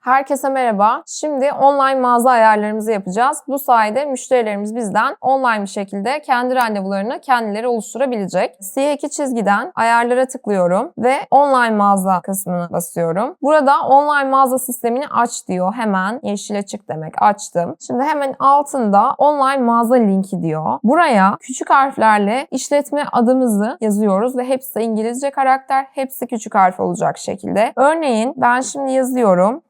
Herkese merhaba. Şimdi online mağaza ayarlarımızı yapacağız. Bu sayede müşterilerimiz bizden online bir şekilde kendi randevularını kendileri oluşturabilecek. Siyah iki çizgiden ayarlara tıklıyorum ve online mağaza kısmına basıyorum. Burada online mağaza sistemini aç diyor. Hemen yeşile çık demek açtım. Şimdi hemen altında online mağaza linki diyor. Buraya küçük harflerle işletme adımızı yazıyoruz ve hepsi İngilizce karakter, hepsi küçük harf olacak şekilde. Örneğin ben şimdi yazıyorum.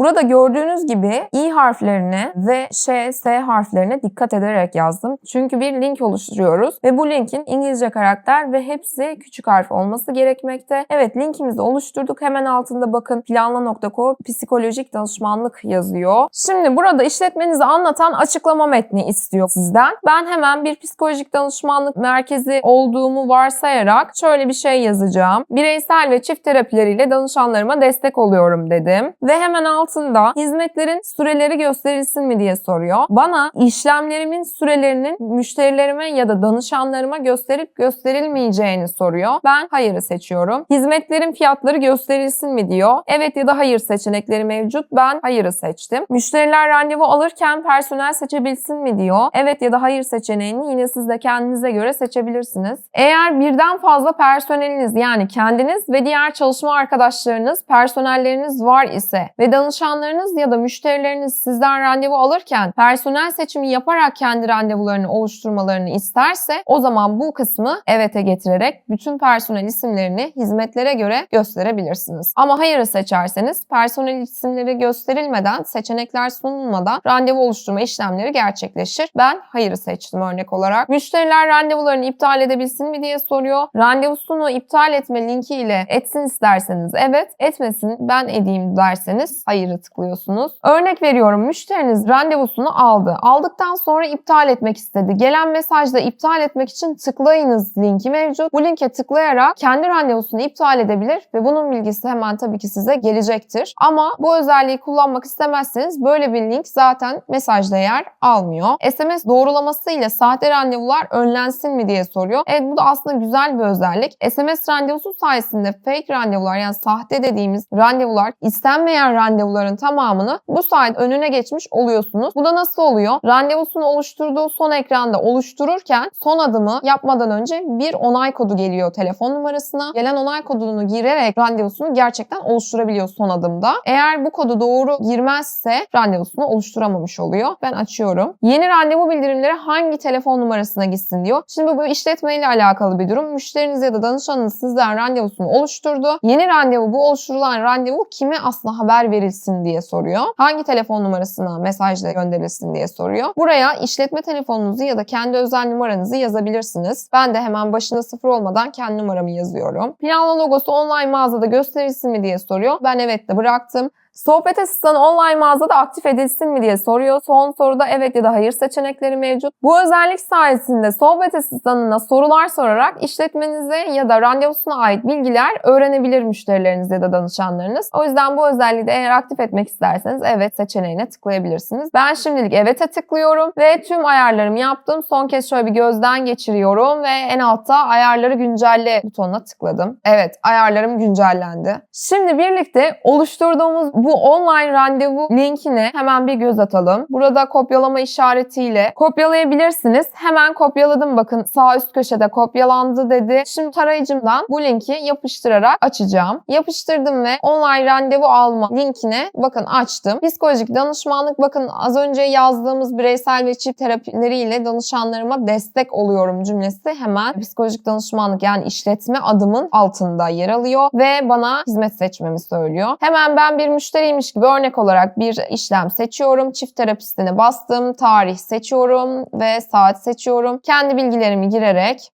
Burada gördüğünüz gibi i harflerine ve ş, s harflerine dikkat ederek yazdım. Çünkü bir link oluşturuyoruz ve bu linkin İngilizce karakter ve hepsi küçük harf olması gerekmekte. Evet linkimizi oluşturduk. Hemen altında bakın planla.co psikolojik danışmanlık yazıyor. Şimdi burada işletmenizi anlatan açıklama metni istiyor sizden. Ben hemen bir psikolojik danışmanlık merkezi olduğumu varsayarak şöyle bir şey yazacağım. Bireysel ve çift terapileriyle danışanlarıma destek oluyorum dedim. Ve hemen altında hizmetlerin süreleri gösterilsin mi diye soruyor. Bana işlemlerimin sürelerinin müşterilerime ya da danışanlarıma gösterip gösterilmeyeceğini soruyor. Ben hayırı seçiyorum. Hizmetlerin fiyatları gösterilsin mi diyor. Evet ya da hayır seçenekleri mevcut. Ben hayırı seçtim. Müşteriler randevu alırken personel seçebilsin mi diyor. Evet ya da hayır seçeneğini yine siz de kendinize göre seçebilirsiniz. Eğer birden fazla personeliniz yani kendiniz ve diğer çalışma arkadaşlarınız, personelleriniz var ise ve danışanlarınız ya da müşterileriniz sizden randevu alırken personel seçimi yaparak kendi randevularını oluşturmalarını isterse o zaman bu kısmı evet'e getirerek bütün personel isimlerini hizmetlere göre gösterebilirsiniz. Ama hayırı seçerseniz personel isimleri gösterilmeden, seçenekler sunulmadan randevu oluşturma işlemleri gerçekleşir. Ben hayırı seçtim örnek olarak. Müşteriler randevularını iptal edebilsin mi diye soruyor. Randevusunu iptal etme linki ile etsin isterseniz evet, etmesin ben edeyim derseniz hayırı tıklıyorsunuz. Örnek veriyorum müşteriniz randevusunu aldı. Aldıktan sonra iptal etmek istedi. Gelen mesajda iptal etmek için tıklayınız linki mevcut. Bu linke tıklayarak kendi randevusunu iptal edebilir ve bunun bilgisi hemen tabii ki size gelecektir. Ama bu özelliği kullanmak istemezseniz böyle bir link zaten mesajda yer almıyor. SMS doğrulaması ile sahte randevular önlensin mi diye soruyor. Evet bu da aslında güzel bir özellik. SMS randevusu sayesinde fake randevular yani sahte dediğimiz randevular istenmeyen randevuların tamamını bu sayede önüne geçmiş oluyorsunuz. Bu da nasıl oluyor? Randevusunu oluşturduğu son ekranda oluştururken son adımı yapmadan önce bir onay kodu geliyor telefon numarasına. Gelen onay kodunu girerek randevusunu gerçekten oluşturabiliyor son adımda. Eğer bu kodu doğru girmezse randevusunu oluşturamamış oluyor. Ben açıyorum. Yeni randevu bildirimleri hangi telefon numarasına gitsin diyor. Şimdi bu işletme ile alakalı bir durum. Müşteriniz ya da danışanınız sizden randevusunu oluşturdu. Yeni randevu bu oluşturulan randevu kime aslında haber verilsin diye soruyor. Hangi telefon numarasına mesajla gönderilsin diye soruyor. Buraya işletme telefonunuzu ya da kendi özel numaranızı yazabilirsiniz. Ben de hemen başında sıfır olmadan kendi numaramı yazıyorum. Planlı logosu online mağazada gösterilsin mi diye soruyor. Ben evet de bıraktım. Sohbet asistanı online mağazada aktif edilsin mi diye soruyor. Son soruda evet ya da hayır seçenekleri mevcut. Bu özellik sayesinde sohbet asistanına sorular sorarak işletmenize ya da randevusuna ait bilgiler öğrenebilir müşterileriniz ya da danışanlarınız. O yüzden bu özelliği de eğer aktif etmek isterseniz evet seçeneğine tıklayabilirsiniz. Ben şimdilik evet'e tıklıyorum ve tüm ayarlarımı yaptım. Son kez şöyle bir gözden geçiriyorum ve en altta ayarları güncelle butonuna tıkladım. Evet ayarlarım güncellendi. Şimdi birlikte oluşturduğumuz bu online randevu linkine hemen bir göz atalım. Burada kopyalama işaretiyle kopyalayabilirsiniz. Hemen kopyaladım bakın sağ üst köşede kopyalandı dedi. Şimdi tarayıcımdan bu linki yapıştırarak açacağım. Yapıştırdım ve online randevu alma linkine bakın açtım. Psikolojik danışmanlık bakın az önce yazdığımız bireysel ve çift terapileriyle danışanlarıma destek oluyorum cümlesi hemen psikolojik danışmanlık yani işletme adımın altında yer alıyor ve bana hizmet seçmemi söylüyor. Hemen ben bir müşteriymiş gibi örnek olarak bir işlem seçiyorum. Çift terapistine bastım. Tarih seçiyorum ve saat seçiyorum. Kendi bilgilerimi girerek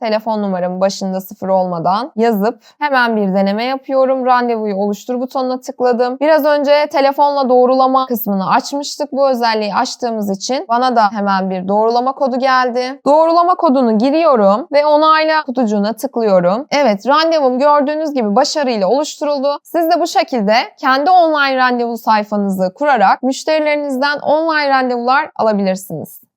telefon numaramı başında sıfır olmadan yazıp hemen bir deneme yapıyorum. Randevuyu oluştur butonuna tıkladım. Biraz önce telefonla doğrulama kısmını açmıştık. Bu özelliği açtığımız için bana da hemen bir doğrulama kodu geldi. Doğrulama kodunu giriyorum ve onayla kutucuğuna tıklıyorum. Evet randevum gördüğünüz gibi başarıyla oluşturuldu. Siz de bu şekilde kendi online randevu sayfanızı kurarak müşterilerinizden online randevular alabilirsiniz.